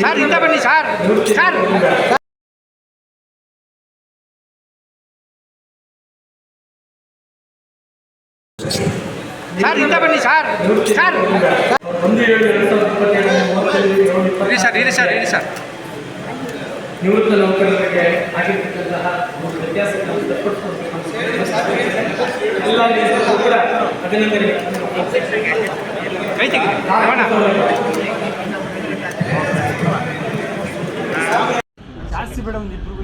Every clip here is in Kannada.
ಸರ್ ಹಿಂದೆ ಬನ್ನಿ ಸರ್. ಸರ್. ಸರ್ ಹಿಂದೆ ಬನ್ನಿ ಸರ್. ಸರ್. ಇರಿ ಸರ್ ಇರಿ ಸರ್ ಇರಿ ಸರ್. ನಿವೃತ್ತ ನೌಕರರಿಗೆ ಆಗಿರ್ತಕ್ಕಂತಹ ವ್ಯತ್ಯಾಸಗಳನ್ನು ತಪ್ಪಿಸ್ಕೊಂಡು ಕೂಡ ಅಭಿನಂದನೆ ಬೇಡ ಒಂದು ಇಬ್ಬರಿಗೂ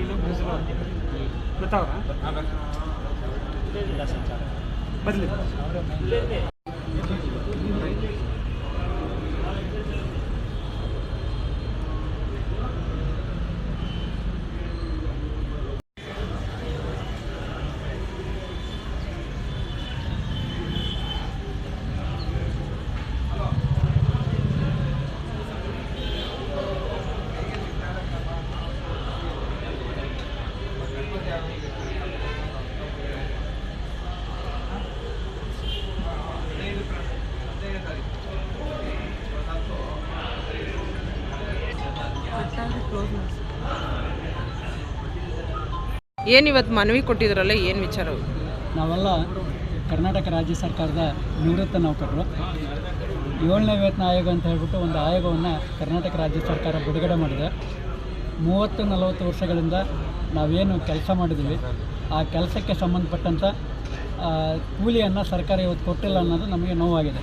ಇಲ್ಲ ಬರಲಿ ಏನು ಇವತ್ತು ಮನವಿ ಕೊಟ್ಟಿದ್ರಲ್ಲ, ಏನು ವಿಚಾರ? ನಾವೆಲ್ಲ ಕರ್ನಾಟಕ ರಾಜ್ಯ ಸರ್ಕಾರದ ನಿವೃತ್ತ ನೌಕರರು. ಏಳನೇ ವೇತನ ಆಯೋಗ ಅಂತ ಹೇಳ್ಬಿಟ್ಟು ಒಂದು ಆಯೋಗವನ್ನು ಕರ್ನಾಟಕ ರಾಜ್ಯ ಸರ್ಕಾರ ಬಿಡುಗಡೆ ಮಾಡಿದೆ. ಮೂವತ್ತು ನಲವತ್ತು ವರ್ಷಗಳಿಂದ ನಾವೇನು ಕೆಲಸ ಮಾಡಿದ್ದೀವಿ. ಆ ಕೆಲಸಕ್ಕೆ ಸಂಬಂಧಪಟ್ಟಂಥ ಕೂಲಿಯನ್ನು ಸರ್ಕಾರ ಇವತ್ತು ಕೊಟ್ಟಿಲ್ಲ ಅನ್ನೋದು ನಮಗೆ ನೋವಾಗಿದೆ.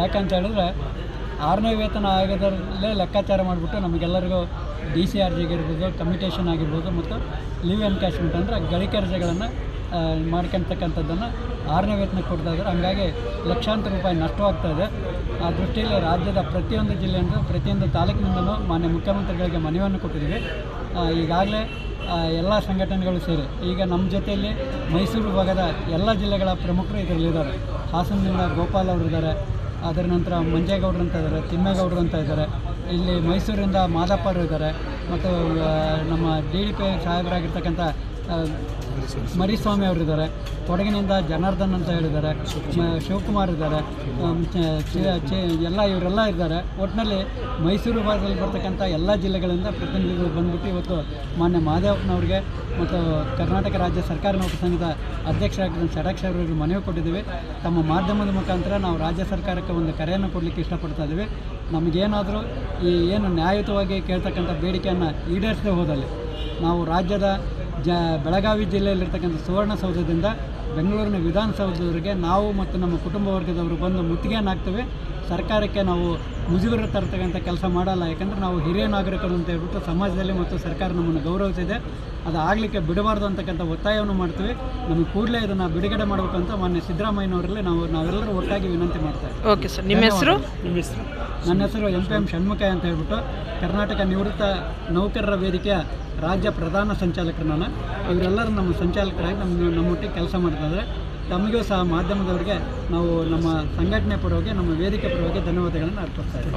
ಯಾಕಂತ ಹೇಳಿದ್ರೆ ಆರನೇ ವೇತನ ಆಯೋಗದಲ್ಲೇ ಲೆಕ್ಕಾಚಾರ ಮಾಡಿಬಿಟ್ಟು ನಮಗೆಲ್ಲರಿಗೂ ಡಿ ಸಿ ಆರ್ ಜಿಗೆ ಇರ್ಬೋದು ಕಮ್ಯುಟೇಷನ್ ಆಗಿರ್ಬೋದು ಮತ್ತು ಲೀವ್ ಎನ್ಕ್ಯಾಶ್ಮೆಂಟ್ ಅಂದರೆ ಗಳಿಕೆ ರಜೆಗಳನ್ನು ಮಾಡ್ಕೊತಕ್ಕಂಥದ್ದನ್ನು ಆರನೇ ವೇತನ ಕೊಡ್ತಾ ಇದ್ದಾರೆ. ಹಂಗಾಗಿ ಲಕ್ಷಾಂತರ ರೂಪಾಯಿ ನಷ್ಟವಾಗ್ತಾ ಇದೆ. ಆ ದೃಷ್ಟಿಯಲ್ಲಿ ರಾಜ್ಯದ ಪ್ರತಿಯೊಂದು ಜಿಲ್ಲೆಯಿಂದ ಪ್ರತಿಯೊಂದು ತಾಲೂಕಿನಿಂದಲೂ ಮಾನ್ಯ ಮುಖ್ಯಮಂತ್ರಿಗಳಿಗೆ ಮನವಿಯನ್ನು ಕೊಟ್ಟಿದ್ದೀವಿ. ಈಗಾಗಲೇ ಎಲ್ಲ ಸಂಘಟನೆಗಳು ಸೇರಿ, ಈಗ ನಮ್ಮ ಜೊತೆಯಲ್ಲಿ ಮೈಸೂರು ಭಾಗದ ಎಲ್ಲ ಜಿಲ್ಲೆಗಳ ಪ್ರಮುಖರು ಇದರಲ್ಲಿದ್ದಾರೆ. ಹಾಸನದಿಂದ ಗೋಪಾಲ್ ಅವರು ಇದ್ದಾರೆ ಅದರ ನಂತರ ಮಂಜೇಗೌಡರು ಅಂತ ಇದ್ದಾರೆ, ತಿಮ್ಮೇಗೌಡರು ಅಂತ ಇದ್ದಾರೆ. ಇಲ್ಲಿ ಮೈಸೂರಿಂದ ಮಾದಪ್ಪರು ಇದ್ದಾರೆ. ಮತ್ತು ನಮ್ಮ ಡಿ ಡಿ ಪಿ ಸಾಹೇಬರಾಗಿರ್ತಕ್ಕಂಥ ಮರಿಸ್ವಾಮಿ ಅವರಿದ್ದಾರೆ, ಕೊಡಗಿನಿಂದ ಜನಾರ್ದನ್ ಅಂತ ಹೇಳಿದ್ದಾರೆ ಶಿವಕುಮಾರ್ ಇದ್ದಾರೆ ಎಲ್ಲ ಇವರೆಲ್ಲ ಇದ್ದಾರೆ. ಒಟ್ಟಿನಲ್ಲಿ ಮೈಸೂರು ಭಾಗದಲ್ಲಿ ಬರ್ತಕ್ಕಂಥ ಎಲ್ಲ ಜಿಲ್ಲೆಗಳಿಂದ ಪ್ರತಿನಿಧಿಗಳು ಬಂದ್ಬಿಟ್ಟು ಇವತ್ತು ಮಾನ್ಯ ಮಹಾದೇವಪ್ಪನವ್ರಿಗೆ ಮತ್ತು ಕರ್ನಾಟಕ ರಾಜ್ಯ ಸರ್ಕಾರ ನೌಕರ ಸಂಘದ ಅಧ್ಯಕ್ಷರಾಗಿದ್ದ ಷಡಾಕ್ಷ ಅವರಿಗೆ ಮನವಿ ಕೊಟ್ಟಿದ್ದೀವಿ. ತಮ್ಮ ಮಾಧ್ಯಮದ ಮುಖಾಂತರ ನಾವು ರಾಜ್ಯ ಸರ್ಕಾರಕ್ಕೆ ಒಂದು ಕರೆಯನ್ನು ಕೊಡಲಿಕ್ಕೆ ಇಷ್ಟಪಡ್ತಾ ಇದ್ದೀವಿ. ನಮಗೇನಾದರೂ ಈ ಏನು ನ್ಯಾಯಯುತವಾಗಿ ಕೇಳ್ತಕ್ಕಂಥ ಬೇಡಿಕೆಯನ್ನು ಈಡೇರಿಸದೆ ಹೋದಲ್ಲಿ ನಾವು ರಾಜ್ಯದ ಜ ಬೆಳಗಾವಿ ಜಿಲ್ಲೆಯಲ್ಲಿರ್ತಕ್ಕಂಥ ಸುವರ್ಣಸೌಧದಿಂದ ಬೆಂಗಳೂರಿನ ವಿಧಾನಸೌಧದವರೆಗೆ ನಾವು ಮತ್ತು ನಮ್ಮ ಕುಟುಂಬ ವರ್ಗದವರು ಬಂದು ಮುತ್ತಿಗೆಯನ್ನು ಹಾಕ್ತೇವೆ. ಸರ್ಕಾರಕ್ಕೆ ನಾವು ಮುಜುಗರ ತರ್ತಕ್ಕಂಥ ಕೆಲಸ ಮಾಡಲ್ಲ. ಯಾಕಂದರೆ ನಾವು ಹಿರಿಯ ನಾಗರಿಕರು ಅಂತ ಹೇಳ್ಬಿಟ್ಟು ಸಮಾಜದಲ್ಲಿ ಮತ್ತು ಸರ್ಕಾರ ನಮ್ಮನ್ನು ಗೌರವಿಸಿದೆ. ಅದು ಆಗಲಿಕ್ಕೆ ಬಿಡಬಾರ್ದು ಅಂತಕ್ಕಂಥ ಒತ್ತಾಯವನ್ನು ಮಾಡ್ತೀವಿ. ನಮಗೆ ಕೂಡಲೇ ಇದನ್ನು ಬಿಡುಗಡೆ ಮಾಡಬೇಕು ಅಂತ ಮಾನ್ಯ ಸಿದ್ದರಾಮಯ್ಯನವರಲ್ಲಿ ನಾವು ನಾವೆಲ್ಲರೂ ಒಟ್ಟಾಗಿ ವಿನಂತಿ ಮಾಡ್ತೇವೆ. Okay sir. ನಿಮ್ಮ ಹೆಸರು? ನಿಮ್ಮ ಹೆಸರು? ನನ್ನ ಹೆಸರು ಎಂ ಪಿ ಎಂ ಷಣ್ಮುಖ ಅಂತ ಹೇಳ್ಬಿಟ್ಟು ಕರ್ನಾಟಕ ನಿವೃತ್ತ ನೌಕರರ ವೇದಿಕೆಯ ರಾಜ್ಯ ಪ್ರಧಾನ ಸಂಚಾಲಕರು ನಾನು. ಇವರೆಲ್ಲರೂ ನಮ್ಮ ಸಂಚಾಲಕರಾಗಿ ನಮ್ಮ ನಮ್ಮೊಟ್ಟಿಗೆ ಕೆಲಸ ಮಾಡ್ತಾಯಿದ್ದಾರೆ ತಮಗೂ ಸಹ ಮಾಧ್ಯಮದವರಿಗೆ ನಾವು ನಮ್ಮ ಸಂಘಟನೆ ಪರವಾಗಿ, ನಮ್ಮ ವೇದಿಕೆ ಪರವಾಗಿ ಧನ್ಯವಾದಗಳನ್ನು ಅರ್ಪಿಸ್ತಾ ಇದ್ದೀವಿ